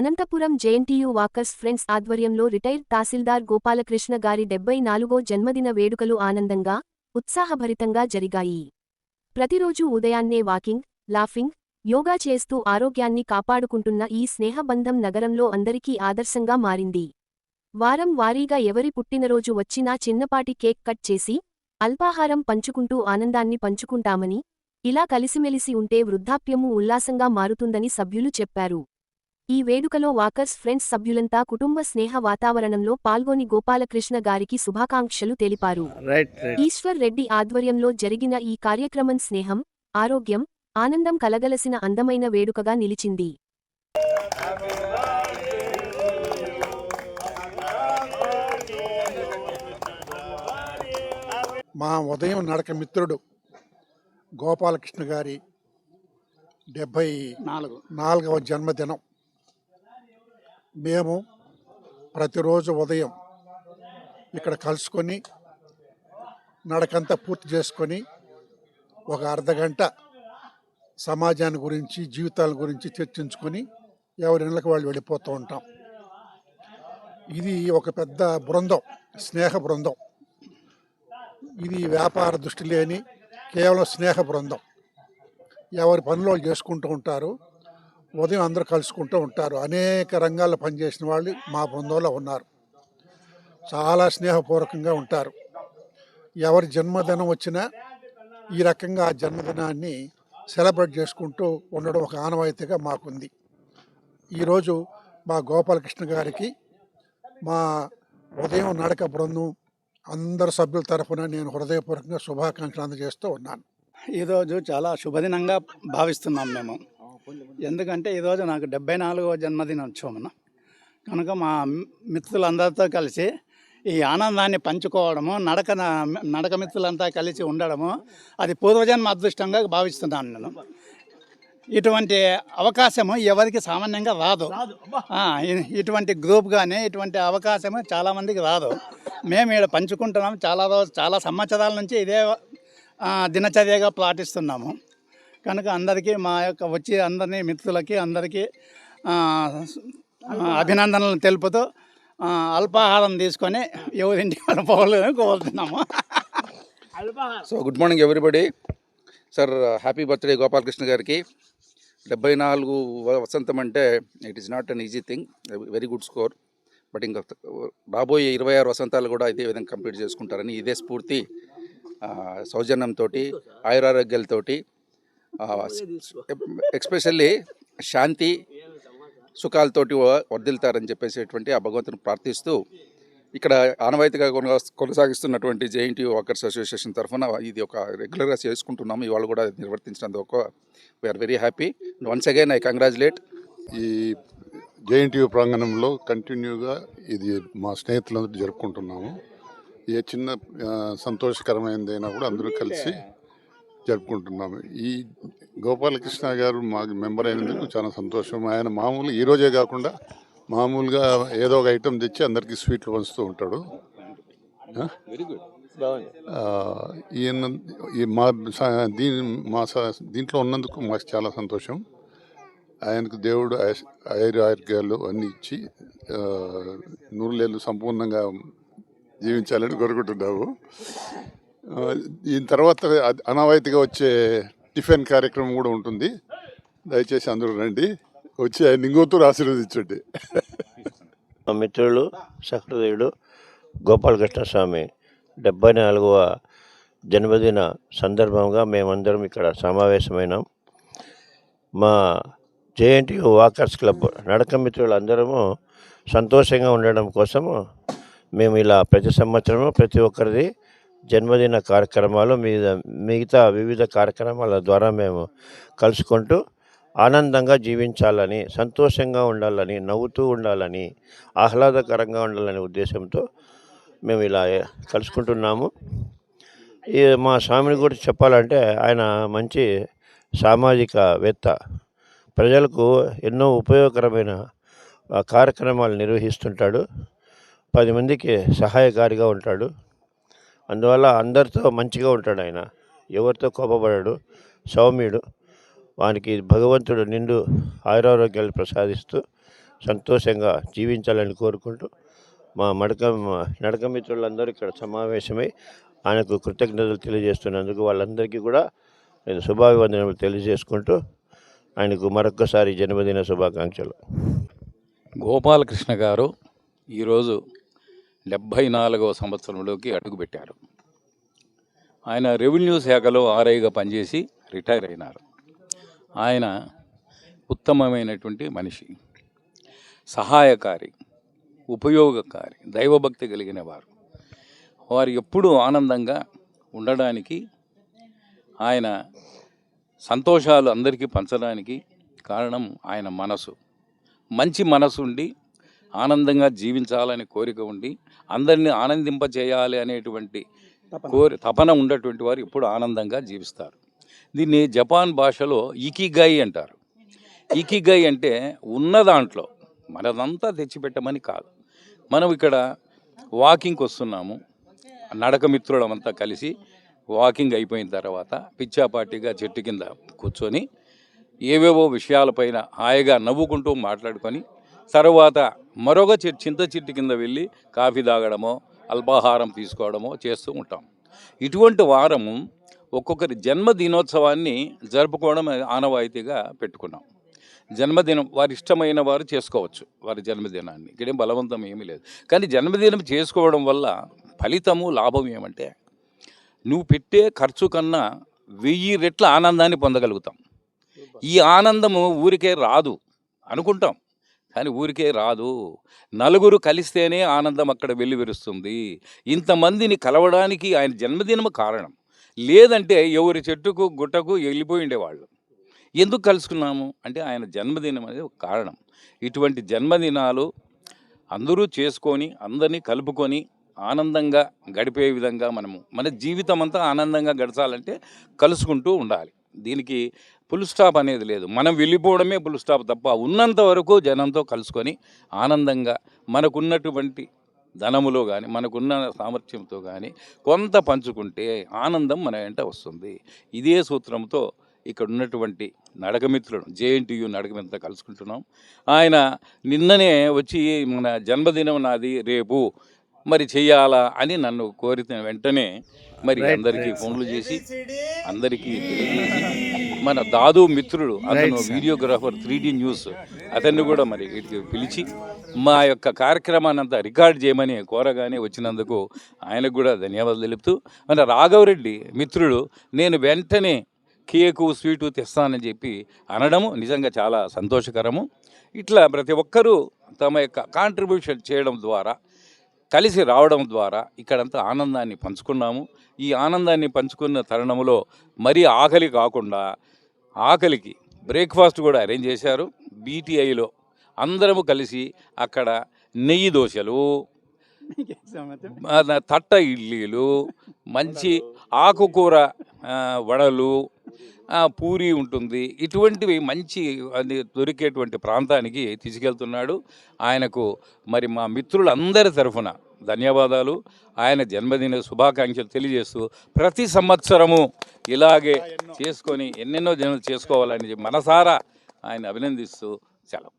Anantapuram JNTU walkers friends ఆధ్వర్యంలో retired తహసీల్దార్ గోపాలకృష్ణ గారి డెబ్బై నాలుగో జన్మదిన వేడుకలు ఆనందంగా ఉత్సాహభరితంగా జరిగాయి. ప్రతిరోజు ఉదయాన్నే వాకింగ్ లాఫింగ్ యోగా చేస్తూ ఆరోగ్యాన్ని కాపాడుకుంటున్న ఈ స్నేహబంధం నగరంలో అందరికీ ఆదర్శంగా మారింది. వారం వారీగా ఎవరి పుట్టినరోజు వచ్చినా చిన్నపాటి కేక్ కట్ చేసి అల్పాహారం పంచుకుంటూ ఆనందాన్ని పంచుకుంటామని ఇలా కలిసిమెలిసి ఉంటే వృద్ధాప్యము ఉల్లాసంగా మారుతుందని సభ్యులు చెప్పారు. ఈ వేడుకలో వాకర్స్ ఫ్రెండ్స్ సభ్యులంతా కుటుంబ స్నేహ వాతావరణంలో పాల్గొని గోపాలకృష్ణ గారికి శుభాకాంక్షలు తెలిపారు. Right right. ఈశ్వర్ రెడ్డి ఆధ్వర్యంలో జరిగిన ఈ కార్యక్రమం స్నేహం ఆరోగ్యం ఆనందం కలగలసిన అందమైన వేడుకగా నిలిచింది. మా ఉదయం నడక మిత్రుడు గోపాలకృష్ణ గారి డెబ్భై నాలుగు. నాలుగవ జన్మదినం. మేము ప్రతిరోజు ఉదయం ఇక్కడ కలుసుకొని నడకంతా పూర్తి చేసుకొని ఒక అర్ధగంట సమాజాన్ని గురించి జీవితాల గురించి చర్చించుకొని ఎవరి ఇళ్ళకి వాళ్ళు వెళ్ళిపోతూ ఉంటాం. ఇది ఒక పెద్ద బృందం స్నేహ బృందం. ఇది వ్యాపార దృష్టి లేని కేవలం స్నేహ బృందం. ఎవరి పనులు వాళ్ళు చేసుకుంటూ ఉంటారు. ఉదయం అందరూ కలుసుకుంటూ ఉంటారు. అనేక రంగాల్లో పనిచేసిన వాళ్ళు మా బృందంలో ఉన్నారు. చాలా స్నేహపూర్వకంగా ఉంటారు. ఎవరి జన్మదినం వచ్చినా ఈ రకంగా ఆ జన్మదినాన్ని సెలబ్రేట్ చేసుకుంటూ ఉండడం ఒక ఆనవాయితీగా మాకుంది. ఈరోజు మా గోపాలకృష్ణ గారికి మా ఉదయం నడక బృందం అందరు సభ్యుల తరఫున నేను హృదయపూర్వకంగా శుభాకాంక్షలు అందజేస్తూ ఉన్నాను. ఈరోజు చాలా శుభదినంగా భావిస్తున్నాం మేము. ఎందుకంటే ఈరోజు నాకు డెబ్బై నాలుగవ జన్మదినోత్సవం కనుక మా మిత్రులందరితో కలిసి ఈ ఆనందాన్ని పంచుకోవడము నడక నడక మిత్రులంతా కలిసి ఉండడము అది పూర్వజన్మ అదృష్టంగా భావిస్తున్నాను నేను. ఇటువంటి అవకాశము ఎవరికి సామాన్యంగా రాదు. ఇటువంటి గ్రూప్ కానీ ఇటువంటి అవకాశము చాలామందికి రాదు. మేము ఇక్కడ పంచుకుంటున్నాం చాలా రోజు చాలా సంవత్సరాల నుంచి ఇదే దినచర్యగా పాటిస్తున్నాము. కనుక అందరికీ మా యొక్క వచ్చి అందరినీ మిత్రులకి అందరికీ ఆ, అభినందనలు తెలుపుతూ ఆ, అల్పాహారం తీసుకొని ఎవరింటికి వాళ్ళు పోవాలని కోరుతున్నాము. So good morning everybody sir happy birthday Gopalakrishna గారికి. డెబ్బై నాలుగు వసంతం అంటే it is not an easy thing very good score but ఇంకా రాబోయే ఇరవై ఆరు వసంతాలు కూడా ఇదే విధంగా కంప్లీట్ చేసుకుంటారని ఇదే స్ఫూర్తి ఆ, సౌజన్యంతో ఆయురారోగ్యాలతోటి ఎక్స్పెషల్లీ శాంతి సుఖాలతోటి వ- వర్ధిల్తారని చెప్పేసేటువంటి ఆ భగవంతుని ప్రార్థిస్తూ ఇక్కడ ఆనవాయితీగా కొనసా- కొనసాగిస్తున్నటువంటి జేఎన్టీ వాకర్స్ అసోసియేషన్ తరఫున ఇది ఒక రెగ్యులర్గా చేసుకుంటున్నాము. ఇవాళ కూడా నిర్వర్తించినందుకు we're very happy once again I congratulate ఈ జేఎన్టీయూ ప్రాంగణంలో కంటిన్యూగా ఇది మా స్నేహితులందరూ జరుపుకుంటున్నాము. ఏ చిన్న సంతోషకరమైనదైనా కూడా అందరూ కలిసి జరుపుకుంటున్నాము. ఈ గోపాలకృష్ణ గారు మా మెంబర్ అయినందుకు చాలా సంతోషం. ఆయన మామూలు ఈ రోజే కాకుండా మామూలుగా ఏదో ఒక ఐటెం తెచ్చి అందరికీ స్వీట్లు పంచుతూ ఉంటాడు. వెరీ గుడ్ ఆ, ఈయన ఈ మా దీని మా స- దీంట్లో ఉన్నందుకు మాకు చాలా సంతోషం. ఆయనకు దేవుడు ఆయుర ఆరోగ్యాలు అన్ని ఇచ్చి నూరులేళ్ళు సంపూర్ణంగా జీవించాలని కోరుకుంటున్నాము. దీని తర్వాత అ- అనావాయితీగా వచ్చే టిఫిన్ కార్యక్రమం కూడా ఉంటుంది. దయచేసి అందరూ రండి. వచ్చి ఆయన ఇంకోతూరు ఆశీర్వదించండి. మా మిత్రులు సహృదయుడు గోపాలకృష్ణ స్వామి డెబ్బై నాలుగవ జన్మదిన సందర్భంగా మేమందరం ఇక్కడ సమావేశమైనాం. మా జేఎన్టీయూ వాకర్స్ క్లబ్ నడక మిత్రులు అందరము సంతోషంగా ఉండడం కోసము మేము ఇలా ప్రతి సంవత్సరము ప్రతి ఒక్కరిది జన్మదిన కార్యక్రమాలు మీద మిగతా వివిధ కార్యక్రమాల ద్వారా మేము కలుసుకుంటూ ఆనందంగా జీవించాలని సంతోషంగా ఉండాలని నవ్వుతూ ఉండాలని ఆహ్లాదకరంగా ఉండాలనే ఉద్దేశంతో మేము ఇలా కలుసుకుంటున్నాము. ఈ మా స్వామిని గురించి చెప్పాలంటే ఆయన మంచి సామాజికవేత్త. ప్రజలకు ఎన్నో ఉపయోగకరమైన కార్యక్రమాలు నిర్వహిస్తుంటాడు. పది మందికి సహాయకారిగా ఉంటాడు. అందువల్ల అందరితో మంచిగా ఉంటాడు ఆయన. ఎవరితో కోపపడాడు సౌమ్యుడు. వానికి భగవంతుడు నిండు ఆయురారోగ్యాలు ప్రసాదిస్తూ సంతోషంగా జీవించాలని కోరుకుంటూ మా మడక నడక మిత్రులందరూ ఇక్కడ సమావేశమై ఆయనకు కృతజ్ఞతలు తెలియజేస్తున్నందుకు వాళ్ళందరికీ కూడా నేను శుభాభివందనలు తెలియజేసుకుంటూ ఆయనకు మరొక్కసారి జన్మదిన శుభాకాంక్షలు. గోపాలకృష్ణ గారు ఈరోజు డెబ్భై నాలుగవ సంవత్సరంలోకి అడుగుపెట్టారు. ఆయన రెవెన్యూ శాఖలో ఆర్ఐగా పనిచేసి రిటైర్ అయినారు. ఆయన ఉత్తమమైనటువంటి మనిషి సహాయకారి ఉపయోగకారి దైవభక్తి కలిగిన వారు వారు ఎప్పుడూ ఆనందంగా ఉండడానికి ఆయన సంతోషాలు అందరికీ పంచడానికి కారణం ఆయన మనసు. మంచి మనసు ఉండి ఆనందంగా జీవించాలని కోరిక ఉండి అందరినీ ఆనందింపచేయాలి అనేటువంటి కోరి తపన ఉన్నటువంటి వారు ఎప్పుడు ఆనందంగా జీవిస్తారు. దీన్ని జపాన్ భాషలో ఇకిగై అంటారు. ఇకిగై అంటే ఉన్న దాంట్లో మనదంతా తెచ్చిపెట్టమని కాదు. మనం ఇక్కడ వాకింగ్కి వస్తున్నాము. నడక మిత్రులమంతా కలిసి వాకింగ్ అయిపోయిన తర్వాత పిచ్చాపాటిగా చెట్టు కింద కూర్చొని ఏవేవో విషయాలపైన హాయిగా నవ్వుకుంటూ మాట్లాడుకొని తర్వాత మరొక చింత చెట్టు కింద వెళ్ళి కాఫీ తాగడమో అల్పాహారం తీసుకోవడమో చేస్తూ ఉంటాం. ఇటువంటి వారము ఒక్కొక్కరి జన్మదినోత్సవాన్ని జరుపుకోవడం ఆనవాయితీగా పెట్టుకున్నాం. జన్మదినం వారి ఇష్టమైన వారు చేసుకోవచ్చు వారి జన్మదినాన్ని. ఇక్కడేం బలవంతం ఏమీ లేదు. కానీ జన్మదినం చేసుకోవడం వల్ల ఫలితము లాభం ఏమంటే నువ్వు పెట్టే ఖర్చు కన్నా వెయ్యి రెట్ల ఆనందాన్ని పొందగలుగుతాం. ఈ ఆనందము ఊరికే రాదు అనుకుంటాం. కానీ ఊరికే రాదు. నలుగురు కలిస్తేనే ఆనందం అక్కడ వెల్లివిరుస్తుంది. ఇంతమందిని కలవడానికి ఆయన జన్మదినము కారణం. లేదంటే ఎవరి చెట్టుకు గుట్టకు వెళ్ళిపోయి ఉండేవాళ్ళు. ఎందుకు కలుసుకున్నాము? అంటే ఆయన జన్మదినం అనేది ఒక కారణం. ఇటువంటి జన్మదినాలు అందరూ చేసుకొని అందరినీ కలుపుకొని ఆనందంగా గడిపే విధంగా మనము మన జీవితం అంతా ఆనందంగా గడచాలంటే కలుసుకుంటూ ఉండాలి. దీనికి ఫుల్ స్టాప్ అనేది లేదు. మనం వెళ్ళిపోవడమే ఫుల్ స్టాప్ తప్ప ఉన్నంత వరకు జనంతో కలుసుకొని ఆనందంగా మనకున్నటువంటి ధనములో కానీ మనకున్న సామర్థ్యంతో కానీ కొంత పంచుకుంటే ఆనందం మన వెంట వస్తుంది. ఇదే సూత్రంతో ఇక్కడ ఉన్నటువంటి నడకమిత్రులను జేఎన్టీయు నడకమిత్రులతో కలుసుకుంటున్నాం. ఆయన నిన్ననే వచ్చి మన జన్మదినం నాది రేపు మరి చెయ్యాలా అని నన్ను కోరిన వెంటనే మరి అందరికీ ఫోన్లు చేసి అందరికీ తెలియజేసి మన దాదు మిత్రుడు అతను వీడియోగ్రాఫర్ త్రీ న్యూస్ అతన్ని కూడా మరి వీటికి పిలిచి మా యొక్క కార్యక్రమాన్ని అంతా రికార్డ్ చేయమని కోరగానే వచ్చినందుకు ఆయనకు కూడా ధన్యవాదాలు తెలుపుతూ మన రాఘవరెడ్డి మిత్రుడు నేను వెంటనే కేకు స్వీటు తెస్తానని చెప్పి అనడము నిజంగా చాలా సంతోషకరము. ఇట్లా ప్రతి ఒక్కరూ తమ యొక్క కాంట్రిబ్యూషన్ చేయడం ద్వారా కలిసి రావడం ద్వారా ఇక్కడంతా ఆనందాన్ని పంచుకున్నాము. ఈ ఆనందాన్ని పంచుకున్న తరుణంలో మరీ ఆకలి కాకుండా ఆకలికి బ్రేక్ఫాస్ట్ కూడా అరేంజ్ చేశారు. బీటీఐలో అందరము కలిసి అక్కడ నెయ్యి దోశలు తట్ట ఇడ్లీలు మంచి ఆకుకూర వడలు పూరి ఉంటుంది. ఇటువంటివి మంచి అది దొరికేటువంటి ప్రాంతానికి తీసుకెళ్తున్నాడు. ఆయనకు మరి మా మిత్రులందరి తరఫున ధన్యవాదాలు. ఆయన జన్మదిన శుభాకాంక్షలు తెలియజేస్తూ ప్రతి సంవత్సరము ఇలాగే చేసుకొని ఎన్నెన్నో జన్మలు చేసుకోవాలని మనసారా ఆయన అభినందిస్తూ సెలవు.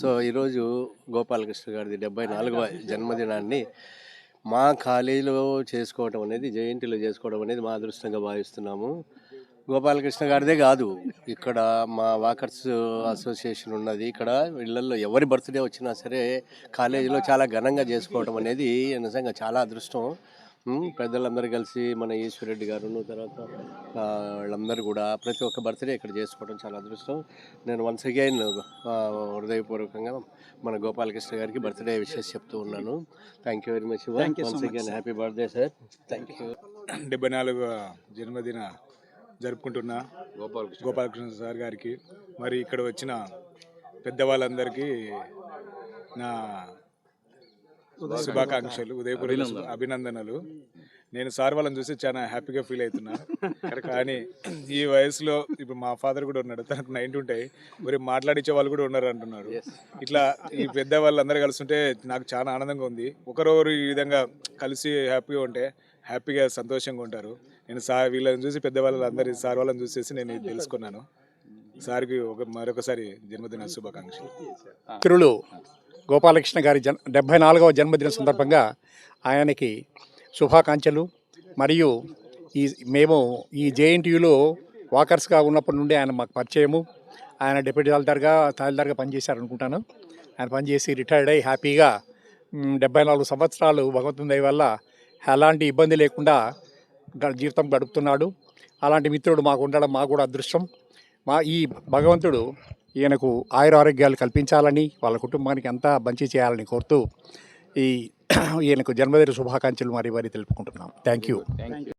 సో ఈరోజు గోపాలకృష్ణ గారిది డెబ్బై నాలుగవ జన్మదినాన్ని మా కాలేజీలో చేసుకోవడం అనేది జయంతిలో చేసుకోవడం అనేది మా అదృష్టంగా భావిస్తున్నాము. గోపాలకృష్ణ గారిదే కాదు ఇక్కడ మా వాకర్స్ అసోసియేషన్ ఉన్నది. ఇక్కడ ఇళ్ళలో ఎవరి బర్త్డే వచ్చినా సరే కాలేజీలో చాలా ఘనంగా చేసుకోవడం అనేది నిజంగా చాలా అదృష్టం. పెద్దలందరూ కలిసి మన ఈశ్వరెడ్డి గారును తర్వాత వాళ్ళందరూ కూడా ప్రతి ఒక్క బర్త్డే ఇక్కడ చేసుకోవడం చాలా అదృష్టం. నేను వన్స్ అగైన్ హృదయపూర్వకంగా మన గోపాలకృష్ణ గారికి బర్త్డే విషెస్ చెప్తూ ఉన్నాను. Thank you very much once again happy birthday sir thank you డెబ్బై నాలుగవ జన్మదిన జరుపుకుంటున్న గోపాలకృష్ణ సార్ గారికి మరి ఇక్కడ వచ్చిన పెద్దవాళ్ళందరికీ నా శుభాకాంక్షలు ఉదయపూర్వక శుభ- అభినందనలు. నేను సార్ వాళ్ళని చూసి చాలా హ్యాపీగా ఫీల్ అవుతున్నా. కానీ ఈ వయసులో ఇప్పుడు మా ఫాదర్ కూడా ఉన్నాడు తనకు నైన్టీ ఉంటాయి మరి మాట్లాడించే వాళ్ళు కూడా ఉన్నారు అంటున్నారు. ఇట్లా ఈ పెద్ద వాళ్ళందరూ కలుస్తుంటే నాకు చాలా ఆనందంగా ఉంది. ఒకరొకరు ఈ విధంగా కలిసి హ్యాపీగా ఉంటే హ్యాపీగా సంతోషంగా ఉంటారు. నేను సార్ వీళ్ళని చూసి పెద్దవాళ్ళందరి సార్ వాళ్ళని చూసేసి నేను తెలుసుకున్నాను. సార్కి ఒక మరొకసారి జన్మదిన శుభాకాంక్షలు. గోపాలకృష్ణ గారి జన్ డెబ్భై నాలుగవ జన్మదిన సందర్భంగా ఆయనకి శుభాకాంక్షలు. మరియు ఈ మేము ఈ జేఎన్టీయులో వాకర్స్గా ఉన్నప్పటి నుండి ఆయన మాకు పరిచయము. ఆయన డిప్యూటీ తహసీల్దార్గా తహసీల్దార్గా పనిచేశారు అనుకుంటాను ఆయన పనిచేసి రిటైర్డ్ అయ్యి హ్యాపీగా డెబ్బై నాలుగు సంవత్సరాలు భగవంతుని దయ వల్ల ఎలాంటి ఇబ్బంది లేకుండా గ- జీవితం గడుపుతున్నాడు. అలాంటి మిత్రుడు మాకు ఉండడం మాకు కూడా అదృష్టం. మా ఈ భగవంతుడు ఈయనకు ఆయుర ఆరోగ్యాలు కల్పించాలని వాళ్ళ కుటుంబానికి అంతా మంచి చేయాలని కోరుతూ ఈ ఈయనకు జన్మదిన శుభాకాంక్షలు మరి మరి తెలుపుకుంటున్నాం. Thank you